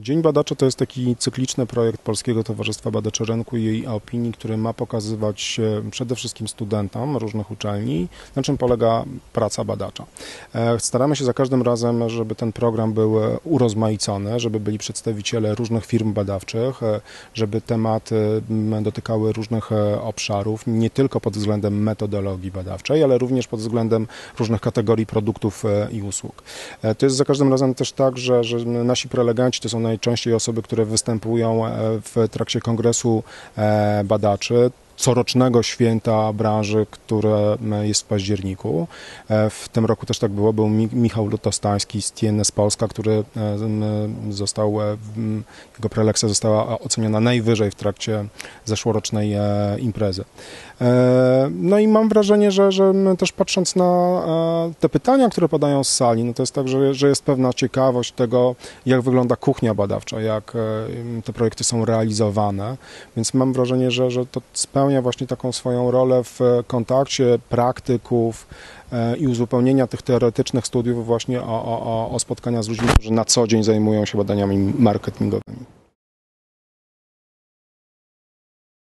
Dzień Badacza to jest taki cykliczny projekt Polskiego Towarzystwa Badaczy Rynku i jej opinii, który ma pokazywać e, przede wszystkim studentom różnych uczelni, na czym polega praca badacza. E, staramy się za każdym razem, żeby ten program był urozmaicony, żeby byli przedstawiciele różnych firm badawczych, e, żeby tematy dotykały różnych obszarów, nie tylko pod względem metodologii badawczej, ale również pod względem różnych kategorii produktów i usług. To jest za każdym razem też tak, że, że nasi prelegenci to są najczęściej osoby, które występują e, w trakcie kongresu e, badaczy corocznego święta branży, które jest w październiku. E, w tym roku też tak było. Był Michał Lutostański z TNS Polska, który został, jego prelekcja została oceniona najwyżej w trakcie zeszłorocznej imprezy. No i mam wrażenie, że, że też patrząc na te pytania, które padają z sali, no to jest tak, że, że jest pewna ciekawość tego, jak wygląda kuchnia badawcza, jak te projekty są realizowane, więc mam wrażenie, że, że to spełnia właśnie taką swoją rolę w kontakcie praktyków e, i uzupełnienia tych teoretycznych studiów właśnie o, o, o spotkania z ludźmi, którzy na co dzień zajmują się badaniami marketingowymi.